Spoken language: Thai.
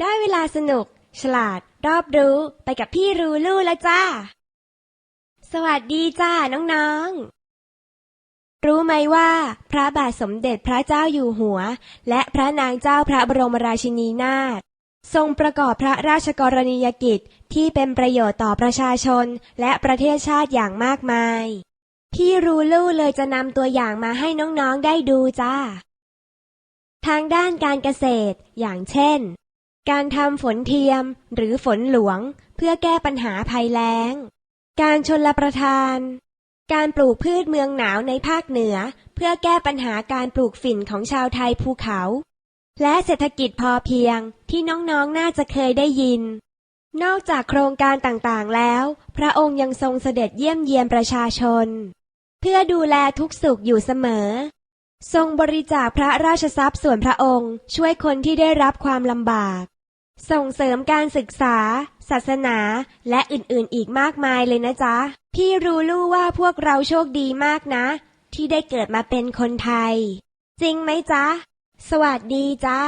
ได้เวลาสนุก ฉลาด รอบรู้ไปกับพี่รูลู่แล้วจ้า สวัสดีจ้าน้องๆ รู้ไหมว่า พระบาทสมเด็จพระเจ้าอยู่หัว และพระนางเจ้าพระบรมราชินีนาถทรงประกอบพระราชกรณียกิจที่เป็นประโยชน์ต่อประชาชนและประเทศชาติอย่างมากมาย พี่รูลู่เลยจะนำตัวอย่างมาให้น้องๆได้ดูจ้า ทางด้านการเกษตร อย่างเช่น การทำฝนเทียมหรือฝนหลวง เพื่อแก้ปัญหาภัยแล้ง การชนละประทาน การปลูกพืชเมืองหนาวในภาคเหนือ เพื่อแก้ปัญหาการปลูกฝิ่นของชาวไทยภูเขา และเศรษฐกิจพอเพียงที่น้องๆน่าจะเคยได้ยิน นอกจากโครงการต่างๆแล้ว พระองค์ยังทรงเสด็จเยี่ยมเยียนประชาชน เพื่อดูแลทุกสุขอยู่เสมอทรงบริจาคพระราชทรัพย์ส่วนพระองค์ ช่วยคนที่ได้รับความลำบาก ส่งเสริมการศึกษา ศาสนา และอื่นๆอีกมากมายเลยนะจ๊ะ พี่รู้ลู่ว่าพวกเราโชคดีมากนะ ที่ได้เกิดมาเป็นคนไทย จริงไหมจ๊ะ สวัสดีจ้า